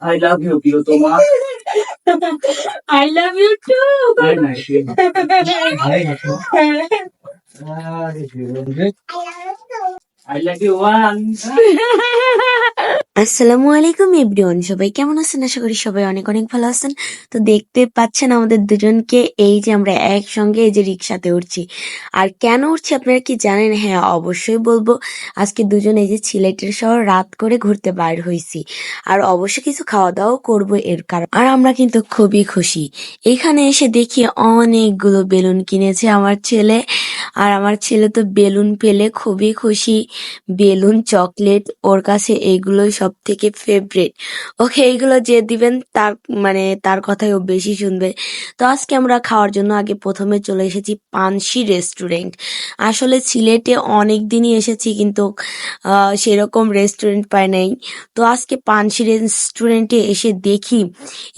I love you, প্রিয়তমা। I love you too. Very nice. Very nice. I love you one. আসসালামু আলাইকুম everyone, সবাই কেমন আছেন? আশা করি সবাই অনেক অনেক ভালো আছেন। তো দেখতে পাচ্ছেন আমাদের দুজনকে, এই যে আমরা একসঙ্গে এই যে রিক্সাতে উঠছি। আর কেন উঠছি আপনারা কি জানেন? হ্যাঁ অবশ্যই বলব। আজকে দুজন এই যে সিলেটের শহর রাত করে ঘুরতে বাইর হয়েছি আর অবশ্যই কিছু খাওয়া দাওয়াও করব এর কারণ। আর আমরা কিন্তু খুবই খুশি। এখানে এসে দেখি অনেকগুলো বেলুন কিনেছে আমার ছেলে। আর আমার ছেলে তো বেলুন পেলে খুবই খুশি। বেলুন, চকলেট, ওর কাছে এইগুলোই সব থেকে ফেভারিট ওকে এইগুলো যে দিবেন, তার মানে তার কথাই ও বেশি শুনবে। তো আজকে আমরা খাওয়ার জন্য আগে প্রথমে চলে এসেছি পানসি রেস্টুরেন্ট আসলে সিলেটে অনেক দিনই এসেছি, কিন্তু সেরকম রেস্টুরেন্ট পাই নাই। তো আজকে পানসি রেস্টুরেন্টে এসে দেখি,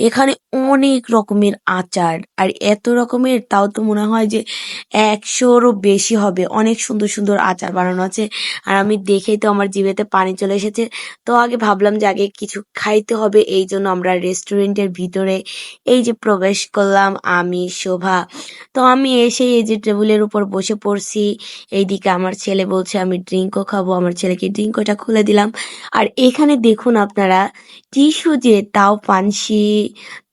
এখানে অনেক রকমের আচার। আর এত রকমের, তাও তো মনে হয় যে একশোরও বেশি হবে। অনেক সুন্দর সুন্দর আচার বানানো আছে। আর আমি দেখেই তো আমার জিভেতে পানি চলে এসেছে। তো আগে ভাবলাম যে আগে কিছু খাইতে হবে, এই জন্য আমরা রেস্টুরেন্টের ভিতরে এই যে প্রবেশ করলাম, আমি, শোভা। তো আমি এসে এই যে টেবিলের উপর বসে পড়ছি, এইদিকে আমার ছেলে বলছে, আমি ড্রিঙ্কও খাব। আমার ছেলেকে ড্রিঙ্কটা খুলে দিলাম। আর এখানে দেখুন আপনারা, টিস্যু যে, তাও পানসি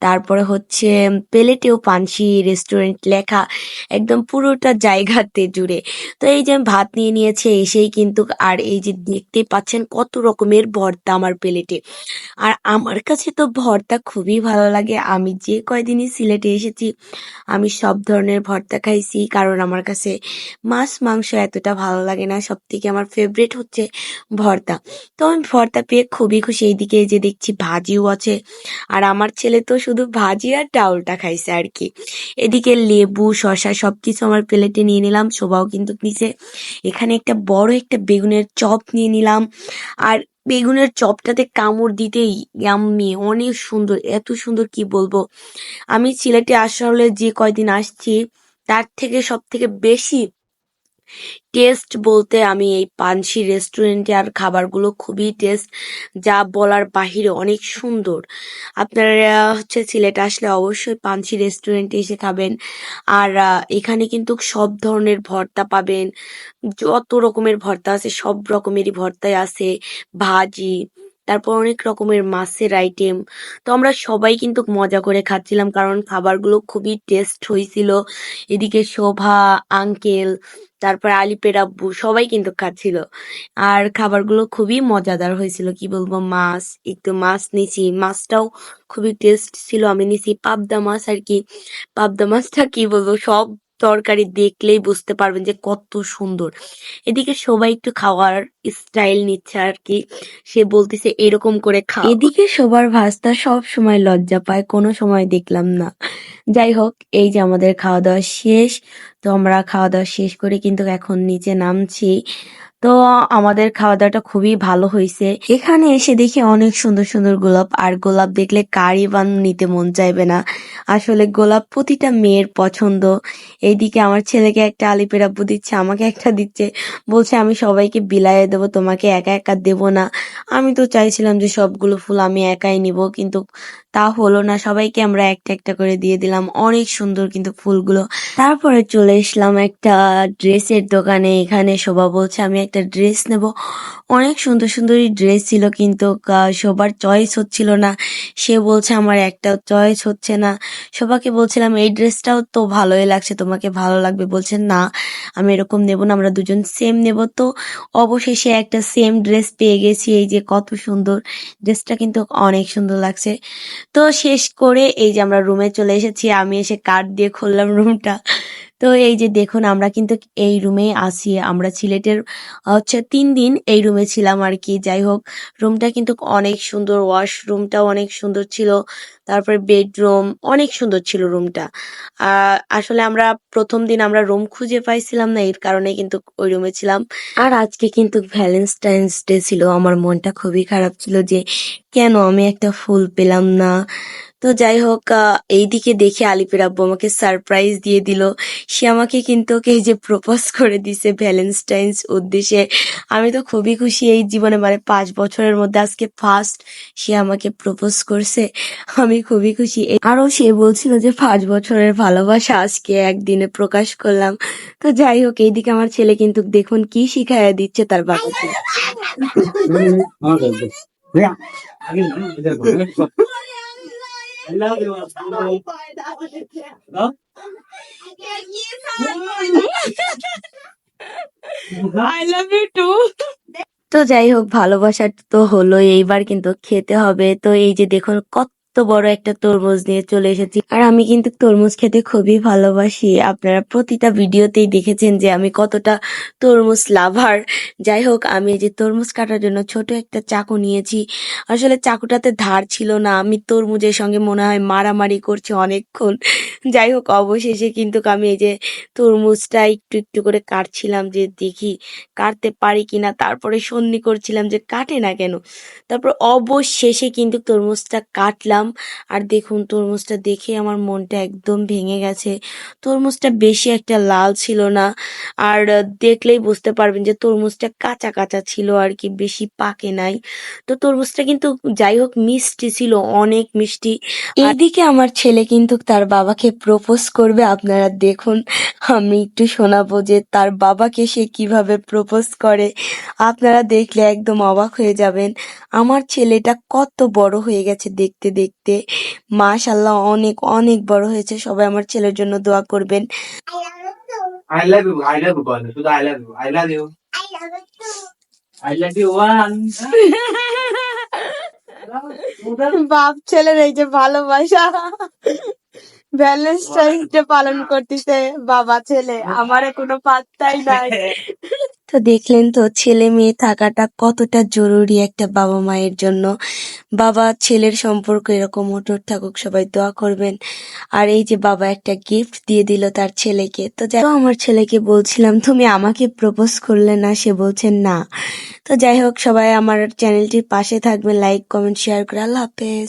তারপরে হচ্ছে প্লেটেও পানসি রেস্টুরেন্ট লেখা, একদম পুরোটা জায়গাতে জুড়ে। তো এই যে আমি ভাত নিয়ে নিয়েছে, এসেই কিন্তু আর এই যে দেখতে পাচ্ছেন কত রকমের ভর্তা আমার প্লেটে। আর আমার কাছে তো ভর্তা খুবই ভালো লাগে। আমি যে কয়দিনই সিলেটে এসেছি, আমি সব ধরনের ভর্তা খাইছি, কারণ আমার কাছে মাছ, মাংস এতটা ভালো লাগে না। সব থেকে আমার ফেভারিট হচ্ছে ভর্তা। তো আমি ভর্তা পেয়ে খুবই খুশি। এইদিকে এই যে দেখছি ভাজিও আছে। আর আমার ছেলে তো শুধু ভাজি আর ডাউলটা খাইছে আর কি এদিকে লেবু, শসা সবকিছু আমার প্লেটে নিয়ে নিলাম শোভাও কিন্তু নিচে এখানে একটা বড় একটা বেগুনের চপ নিয়ে নিলাম। আর বেগুনের চপটাতে কামড় দিতেই ইয়াম্মি অনেক সুন্দর, এত সুন্দর কি বলব। আমি সিলেটে আসলে যে কয়দিন আসছি, তার থেকে সব থেকে বেশি টেস্ট বলতে আমি এই পানসি রেস্টুরেন্টে আর খাবারগুলো খুবই টেস্ট, যা বলার বাহিরে অনেক সুন্দর। আপনারা হচ্ছে সিলেট আসলে অবশ্যই পানসি রেস্টুরেন্টে এসে খাবেন। আর এখানে কিন্তু সব ধরনের ভর্তা পাবেন, যত রকমের ভর্তা আছে সব রকমেরই ভর্তাই আছে। ভাজি তারপর অনেক রকমের মাছের আইটেম তো আমরা সবাই কিন্তু মজা করে খাচ্ছিলাম কারণ খাবারগুলো খুবই টেস্ট হয়েছিল। এদিকে শোভা আঙ্কেল তারপর আলিপের আব্বু সবাই কিন্তু খাচ্ছিল। আর খাবারগুলো খুবই মজাদার হয়েছিল। কি বলব, মাছ, একটু মাছ নিছি। মাছটাও খুবই টেস্ট ছিল। আমি নিছি পাবদা মাছ আর কি। পাবদা মাছটা কি বলব, সব তরকারি দেখলেই বুঝতে পারবেন যে কত সুন্দর। এদিকে সবাই একটু খাওয়ার স্টাইল নিচ্ছে আর কি সে বলতেছে এরকম করে খা এদিকে সবার ভাস্তা সব সময় লজ্জা পায়, কোনো সময় দেখলাম না। যাই হোক, এই যে আমাদের খাওয়া দাওয়া শেষ, তো আমরা খাওয়া দাওয়া শেষ করে কিন্তু এখন নিচে নামছি। তো আমাদের খাওয়া দাওয়াটা খুবই ভালো হয়েছে। এখানে এসে দেখি অনেক সুন্দর সুন্দর গোলাপ, আর গোলাপ দেখলে কারি বান নিতে মন চাইবে না। আসলে গোলাপ প্রতিটা মেয়ের পছন্দ। এইদিকে আমার ছেলেকে একটা আলিপের আব্বু দিচ্ছে, আমাকে একটা দিচ্ছে। বলছে, আমি সবাইকে বিলায়ে দেবো, তোমাকে একা একা দেবো না। আমি তো চাইছিলাম যে সবগুলো ফুল আমি একাই নিব, কিন্তু তা হলো না, সবাইকে আমরা একটা একটা করে দিয়ে দিলাম। অনেক সুন্দর কিন্তু ফুলগুলো। তারপরে চলে এসলাম একটা ড্রেসের দোকানে। এখানে শোভা বলছে, আমি একটা ড্রেস নেব। অনেক সুন্দর সুন্দরই ড্রেস ছিল কিন্তু সবার চয়েস হচ্ছিল না। সে বলছে, আমার একটা চয়েস হচ্ছে না। সবাকে বলছিলাম, এই ড্রেসটাও তো ভালোই লাগছে, তোমাকে ভালো লাগবে। বলছে, না, আমি এরকম নেব না, আমরা দুজন সেম নেব। তো অবশেষে একটা সেম ড্রেস পেয়ে গেছি, এই যে কত সুন্দর ড্রেসটা কিন্তু অনেক সুন্দর লাগছে। তো শেষ করে এই যে আমরা রুমে চলে এসেছি, আমি এসে কার্ড দিয়ে খুললাম রুমটা তো এই যে দেখুন, আমরা কিন্তু এই রুমে আছি। আমরা সিলেটের হচ্ছে তিন দিন এই রুমে ছিলাম আর কি। যাই হোক রুমটা কিন্তু অনেক সুন্দর ওয়াশরুমটাও অনেক সুন্দর ছিল। তারপরে বেডরুম অনেক সুন্দর ছিল রুমটা আসলে আমরা প্রথম দিন আমরা রুম খুঁজে পাইছিলাম না, এর কারণে কিন্তু ওই রুমে ছিলাম। আর আজকে কিন্তু ভ্যালেন্টাইন্স ডে ছিল। আমার মনটা খুবই খারাপ ছিল যে কেন আমি একটা ফুল পেলাম না? তো যাই হোক এইদিকে দেখে আলিপের আব্বু আমাকে সারপ্রাইজ দিয়ে দিল সে আমাকে কিন্তু ওকে যে প্রপোজ করে দিছে ভ্যালেন্টাইন্স উদ্দেশ্যে আমি তো খুবই খুশি এই জীবনে মানে পাঁচ বছরের মধ্যে আজকে ফার্স্ট সে আমাকে প্রপোজ করছে আমি খুবই খুশি এ- আরও সে বলছিল যে পাঁচ বছরের ভালোবাসা আজকে একদিনে প্রকাশ করলাম তো যাই হোক এইদিকে আমার ছেলে কিন্তু দেখুন কি শিখাইয়া দিচ্ছে তার বাবাকে Huh? I love you. দাও। আই লাভ ইউ টু তো যাই হোক ভালোবাসার তো হলো এইবার কিন্তু খেতে হবে তো এই যে দেখুন কত বড় একটা তরমুজ নিয়ে চলে এসেছি। আর আমি কিন্তু তরমুজ খেতে খুবই ভালোবাসি। আপনারা প্রতিটা ভিডিওতেই দেখেছেন যে আমি কতটা তরমুজ লাভার। যাই হোক, আমি যে তরমুজ কাটার জন্য ছোট একটা চাকু নিয়েছি। আসলে চাকুটাতে ধার ছিল না। আমি তরমুজের সঙ্গে মনে হয় মারামারি করছি অনেকক্ষণ। যাই হোক, অবশেষে কিন্তু আমি এই যে তরমুজটা একটু একটু করে কাটছিলাম যে দেখি কাটতে পারি কিনা। তারপরে সন্ধি করছিলাম যে কাটে না কেন। তারপর অবশেষে কিন্তু তরমুজটা কাটলাম। আর দেখুন, তরমুজটা দেখে আমার মনটা একদম ভেঙে গেছে। তরমুজটা বেশি একটা লাল ছিল না। আর দেখলেই বুঝতে পারবেন যে তরমুজটা কাঁচা কাঁচা ছিল আর কি, বেশি পাকে নাই। তো তরমুজটা কিন্তু যাই হোক মিষ্টি ছিল, অনেক মিষ্টি। এইদিকে আমার ছেলে কিন্তু তার বাবাকে প্রপোজ করবে, আপনারা দেখুন, আমি একটু শোনাবো যে তার বাবাকে সে কীভাবে প্রপোজ করে। আপনারা দেখলে একদম অবাক হয়ে যাবেন। আমার ছেলেটা কত বড় হয়ে গেছে দেখতে দেখতে মাশাল্লাহ অনেক অনেক বড় হয়েছে সবাই আমার ছেলের জন্য দোয়া করবেন I love you. I love you বল শুধু I love you. I love you. I love you one. বাপ ছেলের এই যে ভালোবাসা ভ্যালেন্টাইন্স ডে পালন করতেছে বাবা ছেলে আমার কোনো পাত্তাই নাই তো দেখলেন তো ছেলে মেয়ে থাকাটা কতটা জরুরি একটা বাবা মায়ের জন্য। বাবা, ছেলের সম্পর্ক এরকম অটুট থাকুক, সবাই দোয়া করবেন। আর এই যে বাবা একটা গিফট দিয়ে দিল তার ছেলেকে। তো যাই আমার ছেলেকে বলছিলাম, তুমি আমাকে প্রপোজ করলে না? সে বলছে, না। তো যাই হোক, সবাই আমার চ্যানেলটির পাশে থাকবেন লাইক কমেন্ট শেয়ার করে। আল্লাহ হাফেজ।